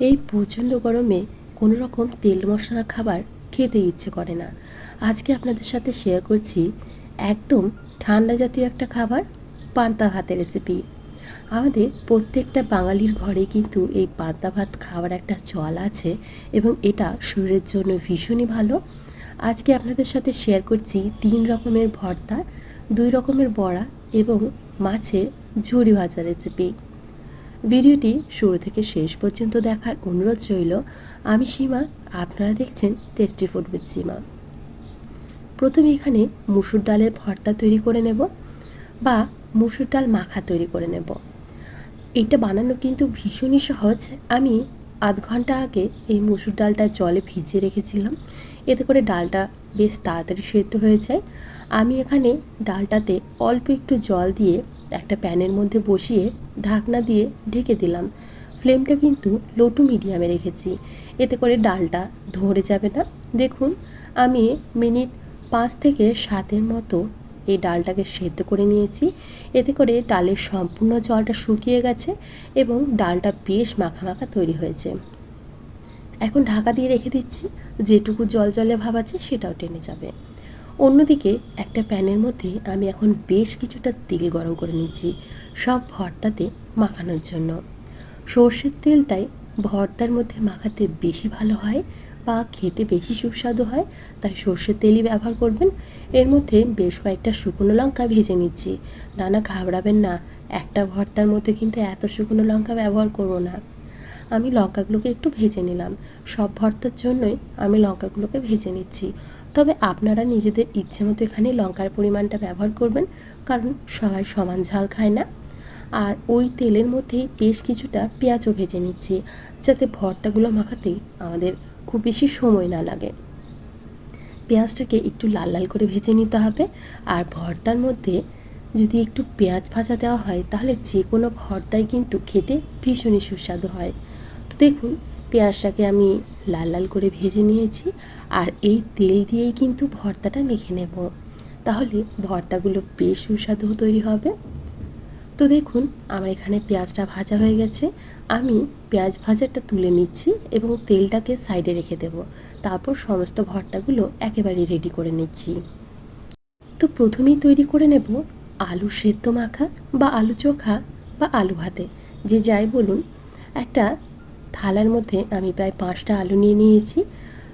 এই প্রচণ্ড গরমে কোনো রকম তেল মশলা খাবার খেতে ইচ্ছে করে না। আজকে আপনাদের সাথে শেয়ার করছি একদম ঠান্ডা জাতীয় একটা খাবার, পান্তা ভাতের রেসিপি আমাদের প্রত্যেকটা বাঙালির ঘরে কিন্তু এই পান্তা ভাত খাওয়ার একটা চল আছে এবং এটা শরীরের জন্য ভীষণই ভালো। আজকে আপনাদের সাথে শেয়ার করছি তিন রকমের ভর্তা, দুই রকমের বড়া এবং মাছের ঝুড়ি ভাজা রেসিপি ভিডিওটি শুরু থেকে শেষ পর্যন্ত দেখার অনুরোধ রইল, আমি সীমা, আপনারা দেখছেন টেস্টি ফুড উইথ সীমা প্রথমে এখানে মুসুর ডালের ভর্তা তৈরি করে নেব বা মুসুর ডাল মাখা তৈরি করে নেব। এটা বানানো কিন্তু ভীষণই সহজ। আমি আধ ঘণ্টা আগে এই মুসুর ডালটা জলে ভিজিয়ে রেখেছিলাম। এতে করে ডালটা বেশ তাড়াতাড়ি সেদ্ধ হয়ে যায়। আমি এখানে ডালটাতে অল্প একটু জল দিয়ে একটা প্যানের মধ্যে বসিয়ে ঢাকনা দিয়ে ঢেকে দিলাম। ফ্লেমটা কিন্তু লো টু মিডিয়ামে রেখেছি। এতে করে ডালটা ধরে যাবে না। দেখুন, আমি মিনিট পাঁচ থেকে সাতের মতো এই ডালটাকে সেদ্ধ করে নিয়েছি। এতে করে ডালের সম্পূর্ণ জলটা শুকিয়ে গেছে এবং ডালটা বেশ মাখা মাখা তৈরি হয়েছে। এখন ঢাকা দিয়ে রেখে দিচ্ছি। যেটুকু জল জলে ভাব আছে সেটাও টেনে যাবে। অন্যদিকে একটা প্যানের মধ্যে আমি এখন বেশ কিছুটা তেল গরম করে নিচ্ছি, সব ভর্তাতে মাখানোর জন্য। সর্ষের তেলটাই ভর্তার মধ্যে মাখাতে বেশি ভালো হয় বা খেতে বেশি সুস্বাদু হয়, তাই সর্ষের তেলই ব্যবহার করবেন। এর মধ্যে বেশ কয়েকটা শুকনো লঙ্কা ভেজে নিচ্ছি। নানা ঘাবড়াবেন না। একটা ভর্তার মধ্যে কিন্তু এত শুকনো লঙ্কা ব্যবহার করব না। আমি লঙ্কাগুলোকে একটু ভেজে নিলাম। সব ভর্তার জন্যই আমি লঙ্কাগুলোকে ভেজে নিচ্ছি। তবে আপনারা নিজেদের ইচ্ছে মতো এখানে লঙ্কার পরিমাণটা ব্যবহার করবেন, কারণ সবাই সমান ঝাল খায় না। আর ওই তেলের মধ্যেই বেশ কিছুটা পেঁয়াজও ভেজে নিচ্ছি, যাতে ভর্তাগুলো মাখাতে আমাদের খুব বেশি সময় না লাগে। পেঁয়াজটাকে একটু লাল লাল করে ভেজে নিতে হবে। আর ভর্তার মধ্যে যদি একটু পেঁয়াজ ভাজা দেওয়া হয়, তাহলে যে কোনো ভর্তাই কিন্তু খেতে ভীষণই সুস্বাদু হয়। তো দেখুন, পেঁয়াজটাকে আমি লাল লাল করে ভেজে নিয়েছি আর এই তেল দিয়েই কিন্তু ভর্তাটা মেখে নেব। তাহলে ভর্তাগুলো বেশ সুস্বাদু তৈরি হবে। তো দেখুন, আমার এখানে পেঁয়াজটা ভাজা হয়ে গেছে। আমি পেঁয়াজ ভাজাটা তুলে নিচ্ছি এবং তেলটাকে সাইডে রেখে দেব। তারপর সমস্ত ভর্তাগুলো একেবারে রেডি করে নিচ্ছি। তো প্রথমেই তৈরি করে নেব আলু সেদ্ধ মাখা বা আলু চোখা বা আলু ভাতে। যে যাই বলুন, একটা থালার মধ্যে আমি প্রায় পাঁচটা আলু নিয়ে নিয়েছি।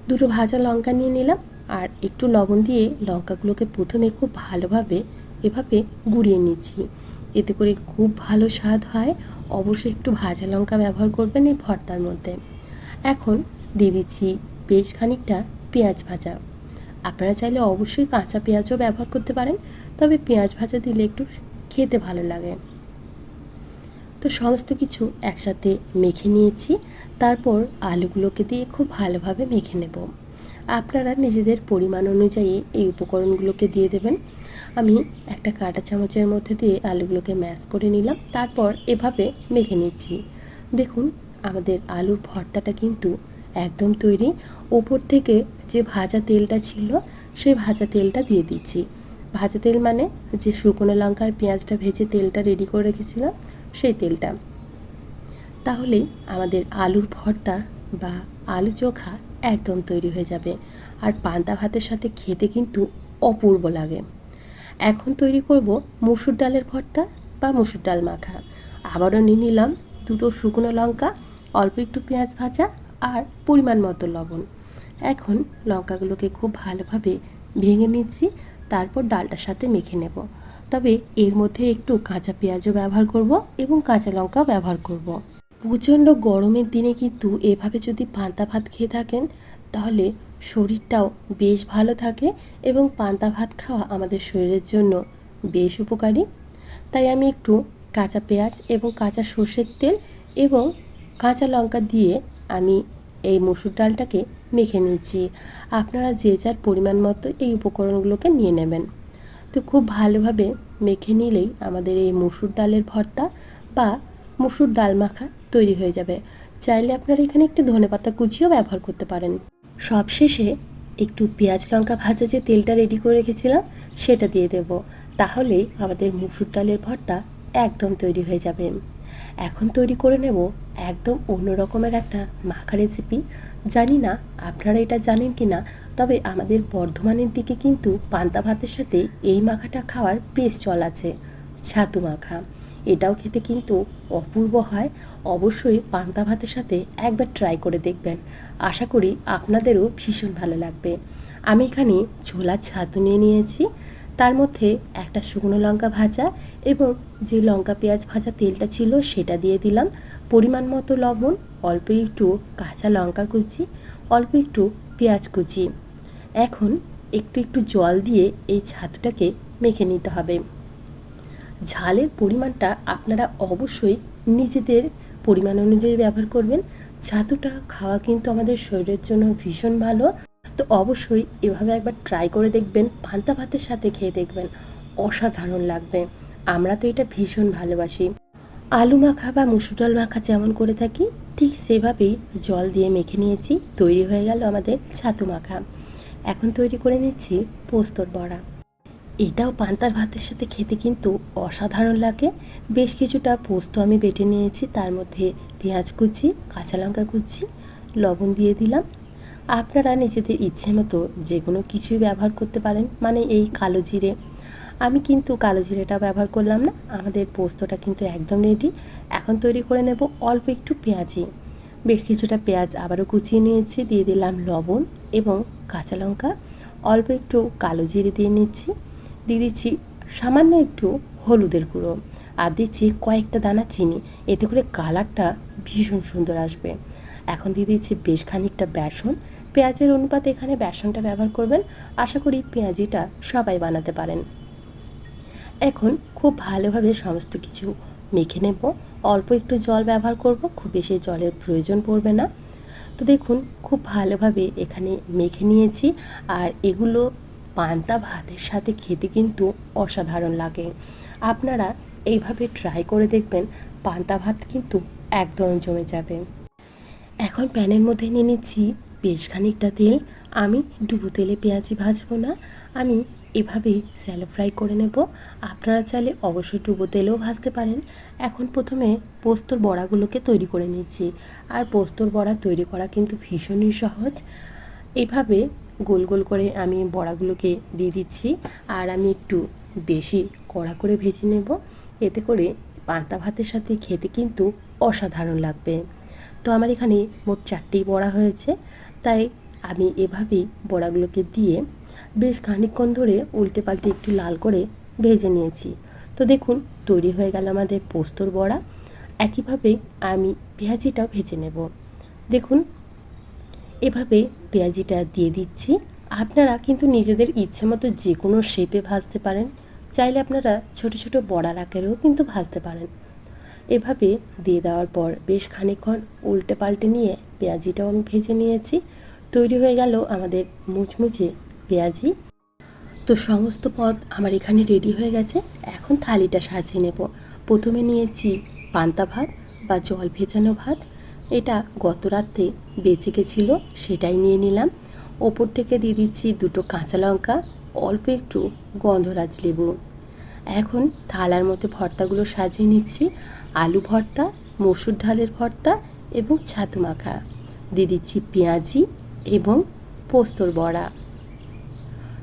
দুটো ভাজা লঙ্কা নিয়ে নিলাম আর একটু লবণ দিয়ে লঙ্কাগুলোকে প্রথমে খুব ভালোভাবে এভাবে গুঁড়িয়ে নিচ্ছি। এতে করে খুব ভালো স্বাদ হয়। অবশ্যই একটু ভাজা লঙ্কা ব্যবহার করবেন এই ভর্তার মধ্যে। এখন দিয়ে দিচ্ছি বেশ খানিকটা পেঁয়াজ ভাজা। আপনারা চাইলে অবশ্যই কাঁচা পেঁয়াজও ব্যবহার করতে পারেন, তবে পেঁয়াজ ভাজা দিলে একটু খেতে ভালো লাগে। তো সমস্ত কিছু একসাথে মেখে নিয়েছি। তারপর আলুগুলোকে দিয়ে খুব ভালোভাবে মেখে নেব। আপনারা নিজেদের পরিমাণ অনুযায়ী এই উপকরণগুলোকে দিয়ে দেবেন। আমি একটা কাঁটা চামচের মধ্যে দিয়ে আলুগুলোকে ম্যাশ করে নিলাম। তারপর এভাবে মেখে নিচ্ছি। দেখুন, আমাদের আলুর ভর্তাটা কিন্তু একদম তৈরি। ওপর থেকে যে ভাজা তেলটা ছিল, সেই ভাজা তেলটা দিয়ে দিচ্ছি। ভাজা তেল মানে যে শুকনো লঙ্কার পেঁয়াজটা ভেজে তেলটা রেডি করে রেখেছিলাম সেই তেলটা। তাহলে আমাদের আলুর ভর্তা বা আলু চোখা একদম তৈরি হয়ে যাবে। আর পান্তা ভাতের সাথে খেতে কিন্তু অপূর্ব লাগে। এখন তৈরি করব মুসুর ডালের ভর্তা বা মুসুর ডাল মাখা। আবারও নিয়ে নিলাম দুটো শুকনো লঙ্কা, অল্প একটু পেঁয়াজ ভাজা আর পরিমাণ মতো লবণ। এখন লঙ্কাগুলোকে খুব ভালোভাবে ভেঙে নিচ্ছি, তারপর ডালটার সাথে মেখে নেব। তবে এর মধ্যে একটু কাঁচা পেঁয়াজও ব্যবহার করব এবং কাঁচা লঙ্কা ব্যবহার করব। প্রচণ্ড গরমের দিনে কিন্তু এভাবে যদি পান্তা ভাত খেয়ে থাকেন, তাহলে শরীরটাও বেশ ভালো থাকে এবং পান্তা ভাত খাওয়া আমাদের শরীরের জন্য বেশ উপকারী। তাই আমি একটু কাঁচা পেঁয়াজ এবং কাঁচা সর্ষের তেল এবং কাঁচা লঙ্কা দিয়ে আমি এই মসুর ডালটাকে মেখে নিচ্ছি। আপনারা যে যার পরিমাণ মতো এই উপকরণগুলোকে নিয়ে নেবেন। তো খুব ভালোভাবে মেখে নিলেই আমাদের এই মুসুর ডালের ভর্তা বা মুসুর ডাল মাখা তৈরি হয়ে যাবে। চাইলে আপনারা এখানে একটু ধনেপাতা কুচিও ব্যবহার করতে পারেন। সবশেষে একটু পেঁয়াজ লঙ্কা ভাজা যে তেলটা রেডি করে রেখেছিলাম, সেটা দিয়ে দেব। তাহলেই আমাদের মুসুর ডালের ভর্তা একদম তৈরি হয়ে যাবে। এখন তৈরি করে নেব একদম অন্য রকমের একটা মাখা রেসিপি জানি না আপনারা এটা জানেন কি না তবে আমাদের বর্ধমানের দিকে কিন্তু পান্তা ভাতের সাথে এই মাখাটা খাওয়ার বেশ চল আছে, ছাতু মাখা। এটাও খেতে কিন্তু অপূর্ব হয়। অবশ্যই পান্তা ভাতের সাথে একবার ট্রাই করে দেখবেন। আশা করি আপনাদেরও ভীষণ ভালো লাগবে। আমি এখানে ছোলার ছাতু নিয়ে নিয়েছি। তার মধ্যে একটা শুকনো লঙ্কা ভাজা এবং যে লঙ্কা পেঁয়াজ ভাজা তেলটা ছিল সেটা দিয়ে দিলাম। পরিমাণ মতো লবণ, অল্প একটু কাঁচা লঙ্কা কুচি, অল্প একটু পেঁয়াজ কুচি। এখন একটু একটু জল দিয়ে এই ছাতুটাকে মেখে নিতে হবে। ঝালের পরিমাণটা আপনারা অবশ্যই নিজেদের পরিমাণ অনুযায়ী ব্যবহার করবেন। ছাতুটা খাওয়া কিন্তু আমাদের শরীরের জন্য ভীষণ ভালো। তো অবশ্যই এভাবে একবার ট্রাই করে দেখবেন, পান্তা ভাতের সাথে খেয়ে দেখবেন, অসাধারণ লাগবে। আমরা তো এটা ভীষণ ভালোবাসি। আলু মাখা বা মুসুর ডাল মাখা যেমন করে থাকি, ঠিক সেভাবেই জল দিয়ে মেখে নিয়েছি, তৈরি হয়ে গেল আমাদের ছাতু মাখা। এখন তৈরি করে নিচ্ছি পোস্তর বড়া। এটাও পান্তার ভাতের সাথে খেতে কিন্তু অসাধারণ লাগে। বেশ কিছুটা পোস্ত আমি বেটে নিয়েছি, তার মধ্যে পেঁয়াজ কুচি, কাঁচা লঙ্কা কুচি, লবণ দিয়ে দিলাম। আপনারা নিজেদের ইচ্ছে মতো যে কোনো কিছুই ব্যবহার করতে পারেন মানে এই কালো জিরে। আমি কিন্তু কালো জিরেটা ব্যবহার করলাম না, আমাদের পোস্তটা কিন্তু একদম রেডি এখন তৈরি করে নেব অল্প একটু পেঁয়াজি। বেশ কিছুটা পেঁয়াজ আবারও কুচিয়ে নিয়েছি, দিয়ে দিলাম লবণ এবং কাঁচা লঙ্কা। অল্প একটু কালো জিরে দিয়ে নিচ্ছি, দিয়ে দিচ্ছি সামান্য একটু হলুদের গুঁড়ো। আর দিচ্ছি কয়েকটা দানা চিনি, এতে করে কালারটা ভীষণ সুন্দর আসবে। এখন দিয়ে দিচ্ছি বেশ খানিকটা বেসন। পেঁয়াজের অনুপাতে এখানে বেসনটা ব্যবহার করবেন। আশা করি পেঁয়াজিটা সবাই বানাতে পারেন। এখন খুব ভালোভাবে সমস্ত কিছু মেখে নেব। অল্প একটু জল ব্যবহার করব, খুব বেশি জলের প্রয়োজন পড়বে না। তো দেখুন, খুব ভালোভাবে এখানে মেখে নিয়েছি। আর এগুলো পান্তা ভাতের সাথে খেতে কিন্তু অসাধারণ লাগে। আপনারা এইভাবে ট্রাই করে দেখবেন, পান্তা ভাত কিন্তু একদম জমে যাবে। এখন প্যানের মধ্যে নিয়ে নিচ্ছি বেশ খানিকটা তেল। আমি ডুবো তেলে পেঁয়াজি ভাজবো না। আমি এভাবেই স্যালো ফ্রাই করে নেব। আপনারা চাইলে অবশ্যই ডুবো তেলেও ভাজতে পারেন। এখন প্রথমে পোস্তর বড়াগুলোকে তৈরি করে নিচ্ছি। আর পোস্তর বড়া তৈরি করা কিন্তু ভীষণই সহজ। এভাবে গোল গোল করে আমি বড়াগুলোকে দিয়ে দিচ্ছি। আর আমি একটু বেশি কড়া করে ভেজে নেব। এতে করে পান্তা ভাতের সাথে খেতে কিন্তু অসাধারণ লাগবে। তো আমার এখানে মোট চারটি বড়া হয়েছে। তাই আমি এভাবেই বড়াগুলোকে দিয়ে বেশ খানিকক্ষণ ধরে উল্টে পাল্টে একটু লাল করে ভেজে নিয়েছি। তো দেখুন, তৈরি হয়ে গেল আমাদের পোস্তর বড়া। একইভাবে আমি পেঁয়াজিটাও ভেজে নেব। দেখুন, এভাবে পেঁয়াজিটা দিয়ে দিচ্ছি। আপনারা কিন্তু নিজেদের ইচ্ছে মতো যে কোনো শেপে ভাজতে পারেন। চাইলে আপনারা ছোট ছোট বড়ার আকারেও কিন্তু ভাজতে পারেন। এভাবে দিয়ে দেওয়ার পর বেশ খানিকক্ষণ উল্টে পাল্টে নিয়ে পেঁয়াজিটাও আমি ভেজে নিয়েছি। তৈরি হয়ে গেল আমাদের মুচমুচে পেঁয়াজি। তো সমস্ত পদ আমার এখানে রেডি হয়ে গেছে। এখন থালিটা সাজিয়ে নেব। প্রথমে নিয়েছি পান্তা ভাত বা জল ভেজানো ভাত। এটা গত রাত্রে বেঁচে গেছিল, সেটাই নিয়ে নিলাম। ওপর থেকে দিয়ে দিচ্ছি দুটো কাঁচা লঙ্কা, অল্প একটু গন্ধরাজ লেবু। এখন থালার মধ্যে ভর্তাগুলো সাজিয়ে নিচ্ছি। আলু ভর্তা, মসুর ডালের ভর্তা এবং ছাতু মাখা। দিয়ে দিচ্ছি পেঁয়াজি এবং পোস্তর বড়া।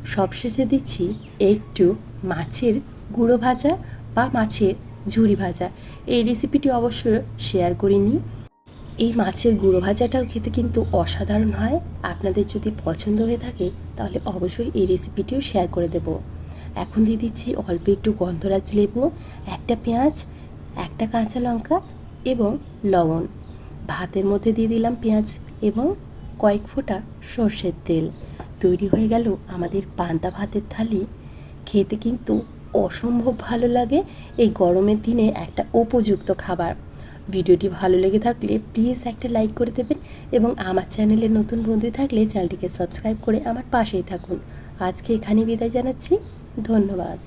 সবশেষে দিচ্ছি একটু মাছের গুঁড়ো ভাজা বা মাছের ঝুরি ভাজা। এই রেসিপিটি অবশ্য শেয়ার করিনি। এই মাছের গুঁড়ো ভাজাটাও খেতে কিন্তু অসাধারণ হয়। আপনাদের যদি পছন্দ হয়ে থাকে, তাহলে অবশ্যই এই রেসিপিটিও শেয়ার করে দেব। এখন দিয়ে দিচ্ছি অল্প একটু গন্ধরাজ লেবু, একটা পেঁয়াজ, একটা কাঁচা লঙ্কা এবং লবণ। ভাতের মধ্যে দিয়ে দিলাম পেঁয়াজ এবং কয়েক ফোঁটা সর্ষের তেল। তৈরি হয়ে গেল আমাদের পান্তা ভাতের থালি। খেতে কিন্তু অসম্ভব ভালো লাগে এই গরমের দিনে একটা উপযুক্ত খাবার। ভিডিওটি ভালো লেগে থাকলে প্লিজ একটা লাইক করে দেবেন এবং আমার চ্যানেলে নতুন বন্ধু থাকলে চ্যানেলটিকে সাবস্ক্রাইব করে আমার পাশেই থাকুন। আজকে এখানে বিদায় জানাচ্ছি। ধন্যবাদ।